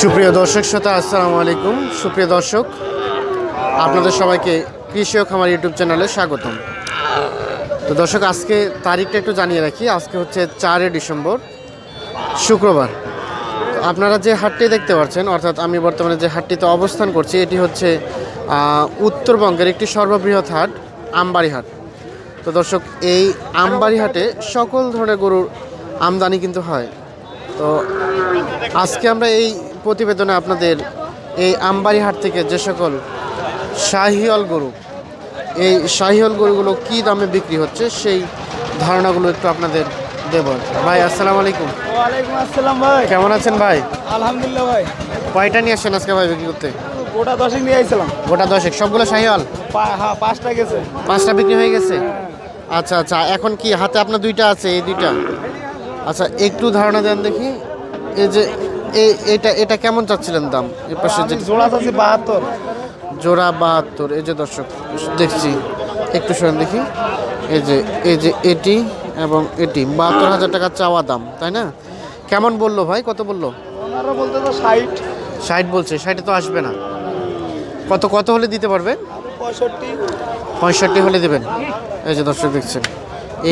সুপ্রিয় দর্শক শ্রোতা, আসসালামু আলাইকুম। সুপ্রিয় দর্শক, আপনাদের সবাইকে কৃষি ও খামার ইউটিউব চ্যানেলে স্বাগতম। তো দর্শক, আজকে তারিখটা একটু জানিয়ে রাখি। আজকে হচ্ছে চারই ডিসেম্বর, শুক্রবার। আপনারা যে হাটটি দেখতে পাচ্ছেন, অর্থাৎ আমি বর্তমানে যে হাটটিতে অবস্থান করছি, এটি হচ্ছে উত্তরবঙ্গের একটি সর্ববৃহৎ হাট, আমবাড়ি হাট। তো দর্শক, এই আমবাড়ি হাটে সকল ধরনের গরুর আমদানি কিন্তু হয়। তো আজকে আমরা এই প্রতিবেদনে আপনাদের এই আমবাড়ি হাট থেকে যে সকল শাহিওয়াল গরু এই শাহিওয়াল গরুগুলো কী দামে বিক্রি হচ্ছে সেই ধারণাগুলো একটু আপনাদের দেব। ভাই আসসালামু আলাইকুম। ওয়ালাইকুম আসসালাম ভাই। কেমন আছেন ভাই? আলহামদুলিল্লাহ ভাই। কয়টা নিয়ে আসছেন আজকে ভাই বিক্রি করতে? গোটা দশেক নিয়ে আইছিলাম। গোটা দশেক সবগুলো শাহিওয়াল? হ্যাঁ পাঁচটা গেছে। পাঁচটা বিক্রি হয়ে গেছে? আচ্ছা আচ্ছা এখন কি হাতে আপনার দুইটা আছে এই দুইটা? আচ্ছা একটু ধারণা দেন দেখি। এই যে এই এটা এটা কেমন চাচ্ছিলেন দাম? এ পাশে যে জোড়া আছে বাহাত্তর। জোড়া বাহাত্তর এই যে দর্শক দেখছি। একটু শোনেন দেখি। এই যে এই যে এটি এবং এটি বাহাত্তর হাজার টাকা চাওয়া দাম তাই না? কেমন বলল ভাই কত বলল? ওনারা বলতে তো ষাট। ষাট বলছে ষাটে তো আসবে না। কত কত হলে দিতে পারবেন? পঁয়ষট্টি। পঁয়ষট্টি হলে দেবেন। এই যে দর্শক দেখছেন।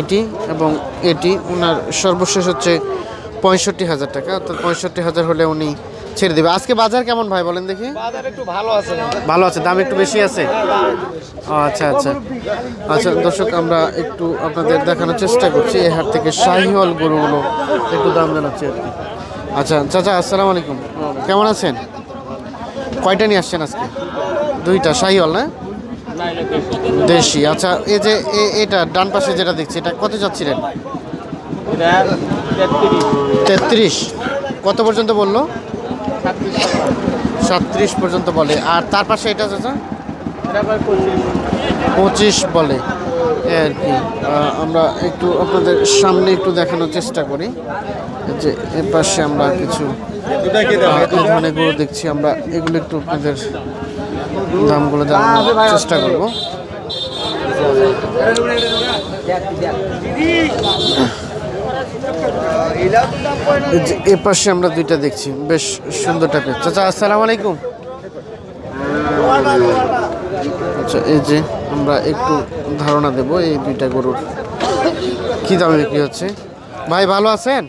এটি এবং এটি ওনার সর্বশেষ হচ্ছে পঁয়ষট্টি হাজার টাকা অর্থাৎ পঁয়ষট্টি হাজার হলে উনি ছেড়ে দেবে। আজকে বাজার কেমন ভাই বলেন দেখি? বাজার একটু ভালো আছে। ভালো আছে দাম একটু বেশি আছে? আচ্ছা আচ্ছা। আচ্ছা দর্শক আমরা একটু আপনাদের দেখানোর চেষ্টা করছি। এই হাট থেকে শাহিওয়াল গরুগুলো একটু দাম জানাচ্ছি আর কি। আচ্ছা চাচা আসসালামু আলাইকুম। কেমন আছেন? কয়টা নিয়ে আসছেন আজকে? দুইটা শাহিওয়াল না? দেশি। আচ্ছা এই যে এটা ডান পাশে যেটা দেখছি, এটা কত যাচ্ছিলেন? তেত্রিশ। কত পর্যন্ত বলল? সাতত্রিশ পর্যন্ত বলে। আর তার পাশে এটা চাচা পঁচিশ বলে। আর কি। আমরা একটু আপনাদের সামনে একটু দেখানোর চেষ্টা করি। যে এর পাশে আমরা কিছু গরু দেখছি। আমরা এগুলো একটু আপনাদের দামগুলো জানানোর চেষ্টা করব। এ পাশে আমরা দুইটা দেখছি। বেশ সুন্দর টাইপের। চাচা আসসালামু আলাইকুম। আচ্ছা এই যে আমরা একটু ধারণা দেব এই দুইটা গরুর কি দামে বিক্রি হচ্ছে। ভাই ভালো আছেন?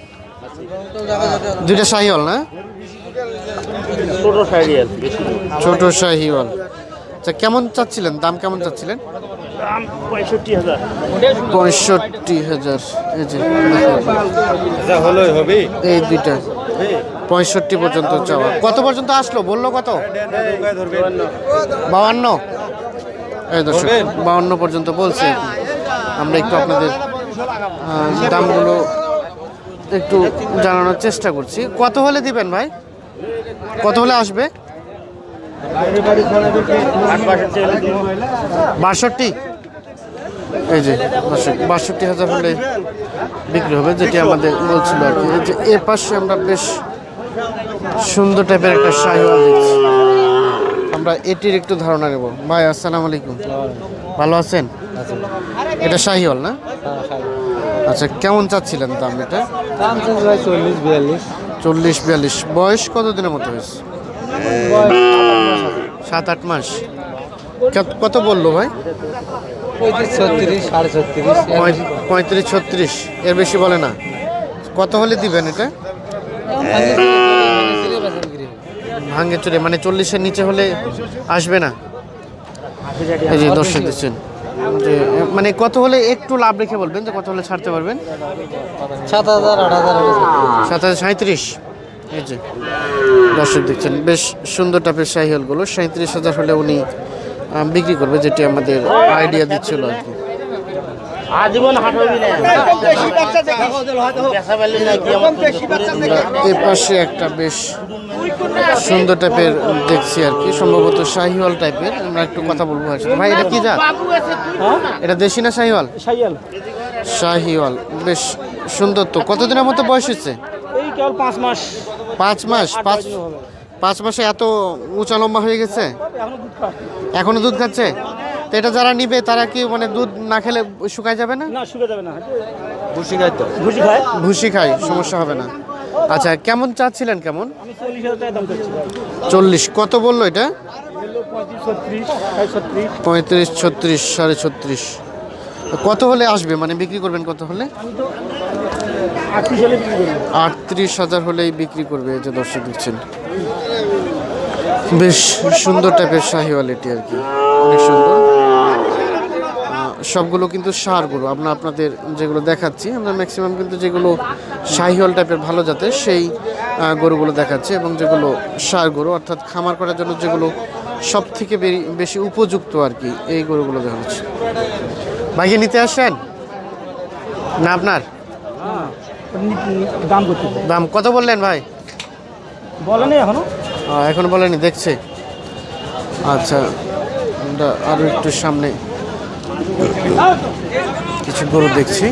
দুইটা শাহিওয়াল না? ছোট শাহিওয়াল আচ্ছা কেমন চাচ্ছিলেন? দাম কেমন চাচ্ছিলেন? দাম পঁয়ষট্টি হাজার। পঁয়ষট্টি হাজার এই যে হবে। এই দুইটা। পঁয়ষট্টি পর্যন্ত চাওয়া। কত পর্যন্ত আসলো? বলল কত? বাউান্ন। এই দর্শক বাউন্ন পর্যন্ত বলছে। আমরা একটু আপনাদের দামগুলো একটু জানানোর চেষ্টা করছি। কত হলে দিবেন ভাই? কত হলে আসবে? বাষট্টি। এই যে বাষট্টি হাজার হলে বিক্রি হবে যেটি আমাদের বলছিল আর কি। এই যে এ পাশে আমরা বেশ সুন্দর টাইপের একটা শাহিওয়াল দেখছি। আমরা এটির একটু ধারণা নেব। ভাই আসসালাম আলাইকুম। ভালো আছেন? এটা শাহিওয়াল না? আচ্ছা কেমন চাচ্ছিলেন দাম এটা? চল্লিশ বিয়াল্লিশ। চল্লিশ বিয়াল্লিশ। বয়স কত দিনের মতো হয়েছে? সাত আট মাস। কত বলল ভাই? পঁয়ত্রিশ ছত্রিশ এর বেশি বলে না। কত হলে দিবেন এটা? ভাঙ্গে চুরে মানে চল্লিশের নিচে হলে আসবে না? এই যে দর্শক দিচ্ছেন যে মানে কত হলে একটু লাভ রেখে বলবেন? যে কত হলে ছাড়তে পারবেন? সাত হাজার আট হাজার সাত হাজার সাঁত্রিশ এই যে দর্শক দেখছেন বেশ সুন্দর টাইপের সাইকেলগুলো সাঁত্রিশ হাজার হলে উনি বিক্রি করবে যেটি আমাদের আইডিয়া দিচ্ছিল আর কি। আজীবন হাট হবি না পেশা পেলি না কি আমার আমরা এ পাশে একটা বেশ সুন্দর টাইপের দেখছি আর কি সম্ভবত শাহিওয়াল টাইপের আমরা একটু কথা বলব। ভাই এটা কি যা এটা দেশি না শাহিওয়াল? শাহিওয়াল। বেশ সুন্দর তো। কতদিনের মতো বয়স হচ্ছে? এই কেবল পাঁচ মাস। পাঁচ মাস পাঁচ পাঁচ মাসে এত উঁচা লম্বা হয়ে গেছে? এখনও দুধ খায় এখনও দুধ খাচ্ছে? তো এটা যারা নিবে তারা কি মানে দুধ না খেলে শুকায় যাবে না? না যাবে না। ভুসি খায় তো। ভুসি খায়। ভুসি খায় সমস্যা হবে না। আচ্ছা কেমন চাচ্ছিলেন কেমন? চল্লিশ কত বলল এটা? পঁয়ত্রিশ ছত্রিশ সাড়ে ছত্রিশ পঁয়ত্রিশ ছত্রিশ। সাড়ে ছত্রিশ কত হলে আসবে? মানে বিক্রি করবেন কত হলে? আটত্রিশ হলে বিক্রি আটত্রিশ হাজার হলেই বিক্রি করবে এই যে দর্শক দিচ্ছেন বেশ সুন্দর টাইপের শাহিওয়াল এটি আর কি। অনেক সুন্দর। সবগুলো কিন্তু সার গরু আমরা আপনাদের যেগুলো দেখাচ্ছি আমরা ম্যাক্সিমাম কিন্তু যেগুলো শাহিওয়াল টাইপের ভালো জাতের সেই গরুগুলো দেখাচ্ছি এবং যেগুলো সার গরু অর্থাৎ খামার করার জন্য যেগুলো সব থেকে বেশি উপযুক্ত আর কি এই গরুগুলো দেখাচ্ছি। ভাইকে নিতে আসেন না আপনার? দাম দাম কত বললেন ভাই? বলেনি এখনও। এখন বলেনি দেখছে। আচ্ছা আমরা আরও একটু সামনে কিছু গরু দেখছি।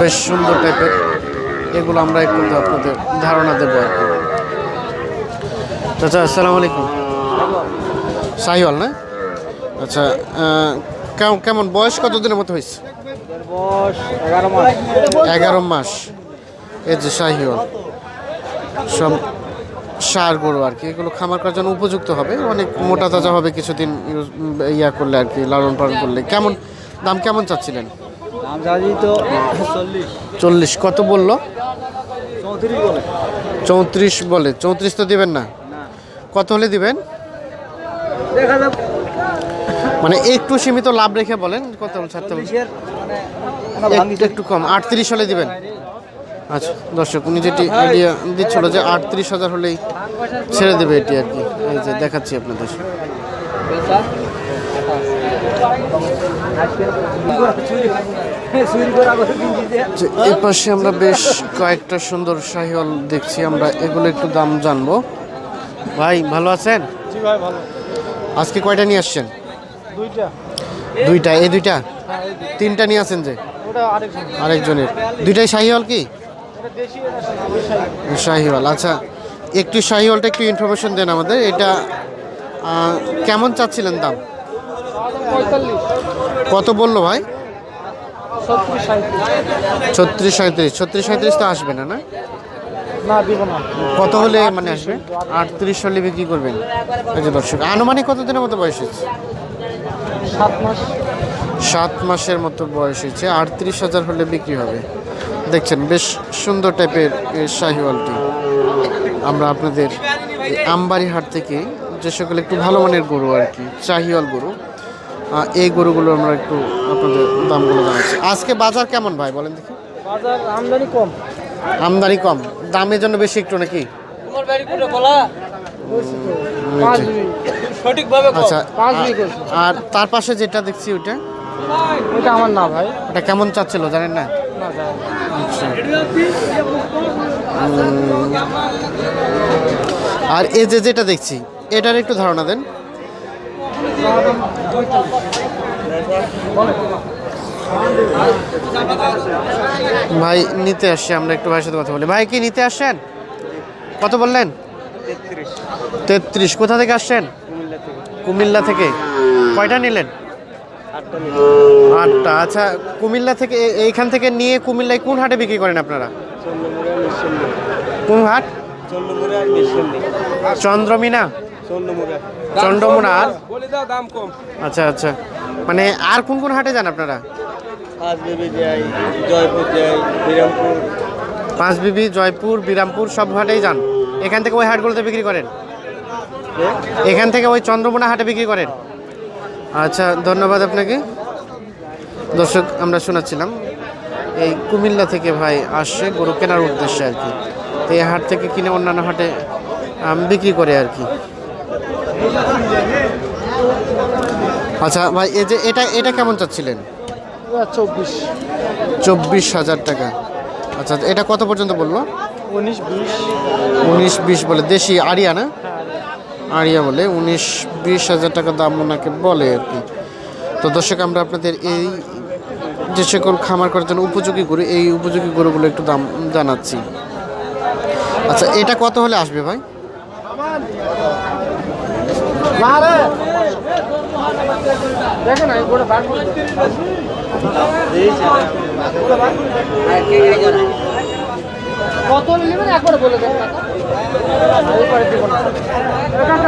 বেশ সুন্দর টাইপের এগুলো আমরা একটু আপনাদের ধারণা দেবো আর কি। চাচা আসসালামু আলাইকুম। সাহিওয়াল না? আচ্ছা কেমন কেমন বয়স কত দিনের মতো হয়েছে? এগারো মাস। এই যে শাহিওয়াল সব সার গরু আর কি এগুলো খামার করার জন্য উপযুক্ত হবে। অনেক মোটা তাজা হবে কিছুদিন ইউজ- ইয়া করলে আর কি লালন পালন করলে। কেমন দাম কেমন চাচ্ছিলেন? তো চল্লিশ। কত বলল? চৌত্রিশ বলে। চৌত্রিশ তো দিবেন না? কত হলে দিবেন? মানে একটু সীমিত লাভ রেখে বলেন কত ছাড়তে হবে? মানে একটু একটু কম আটত্রিশ হলে দিবেন? আচ্ছা দর্শক উনি যেটি আইডিয়া দিচ্ছিল যে আটত্রিশ হাজার হলেই ছেড়ে দেবে এটি আর কি। এই যে দেখাচ্ছি আপনাদের। এই পাশে আমরা বেশ কয়েকটা সুন্দর শাহিওয়াল দেখছি আমরা এগুলো একটু দাম জানব। ভাই ভালো আছেন? আজকে কয়টা নিয়ে আসছেন? দুইটা। দুইটা এই দুইটা? তিনটা নিয়ে আসেন যে? আরেকজনের। দুইটাই শাহিওয়াল কি? শাহিওয়াল আচ্ছা একটু শাহিওয়ালটা একটু ইনফরমেশন দেন আমাদের এটা কেমন চাচ্ছিলেন দাম? কত বলল ভাই? ছত্রিশ সাঁত্রিশ ছত্রিশ সাঁত্রিশ তো আসবে না না? কত হলে মানে আসবে? আটত্রিশ হলে বিক্রি করবেন। দর্শক আনুমানিক কত দিনের মতো বয়স হয়েছে? সাত মাস। সাত মাসের মতো বয়স হয়েছে আটত্রিশ হাজার হলে বিক্রি হবে। দেখছেন বেশ সুন্দর টাইপের এই শাহিওয়ালটি। আমরা আপনাদের আমবাড়ি হাট থেকে যে সকল একটু ভালো মানের গরু আর কি শাহিওয়াল গরু এই গরুগুলো আমরা একটু আপনাদের দামগুলো জানাচ্ছি। আজকে বাজার কেমন ভাই বলেন দেখি। বাজার আমদানি কম। আমদানি কম দামের জন্য বেশি একটু নাকি? তোমার বাড়ি করে বলা। পাঁচ বিঘি সঠিকভাবে আচ্ছা আর তার পাশে যেটা দেখছি ওইটা? ওইটা আমার না ভাই। ওটা কেমন চাচ্ছিল জানেন না? আচ্ছা। আর এই যে যেটা দেখছি এটার একটু ধারণা দেন। ভাই নিতে আসছে আমরা একটু ভাইয়ের সাথে কথা বলি। ভাই কি নিতে আসছেন? কত বললেন? তেত্রিশ। কোথা থেকে আসছেন? কুমিল্লা থেকে। কয়টা নিলেন? আটটা আচ্ছা কুমিল্লা থেকে এইখান থেকে নিয়ে কুমিল্লায় কোন হাটে বিক্রি করেন আপনারা? কোন হাট? চন্দ্রমিনা? চন্দ্রমুনা আর? বলে দাও দাম কম। আচ্ছা আচ্ছা। মানে আর কোন কোন হাটে যান আপনারা? পাঁচ বেবি জয়পুর যাই বিরামপুর। পাঁচবিবি জয়পুর বিরামপুর সব হাটেই যান? এখান থেকে ওই হাটগুলোতে বিক্রি করেন? এখান থেকে ওই চন্দ্রমোনা হাটে বিক্রি করেন? আচ্ছা ধন্যবাদ আপনাকে। দর্শক আমরা শোনাচ্ছিলাম এই কুমিল্লা থেকে ভাই আসছে গরু কেনার উদ্দেশ্যে আর কি। তো এই হাট থেকে কিনে অন্যান্য হাটে বিক্রি করে আর কি। আচ্ছা ভাই এই যে এটা এটা কেমন চাচ্ছিলেন? চব্বিশ। চব্বিশ হাজার টাকা। আচ্ছা এটা কত পর্যন্ত বলল? উনিশ বিশ। উনিশ বিশ বলে। দেশি আরিয়া না? আরিয়া বলে উনিশ বিশ হাজার টাকা দাম ওনাকে বলে আর কি। তো দর্শক, আমরা আপনাদের এই যে সকল খামার করার জন্য উপযোগী গরু, এই উপযোগী গরুগুলো একটু দাম জানাচ্ছি। আচ্ছা এটা কত হলে আসবে ভাই? কত নেবেন? একবারে বলে দেন। よかった。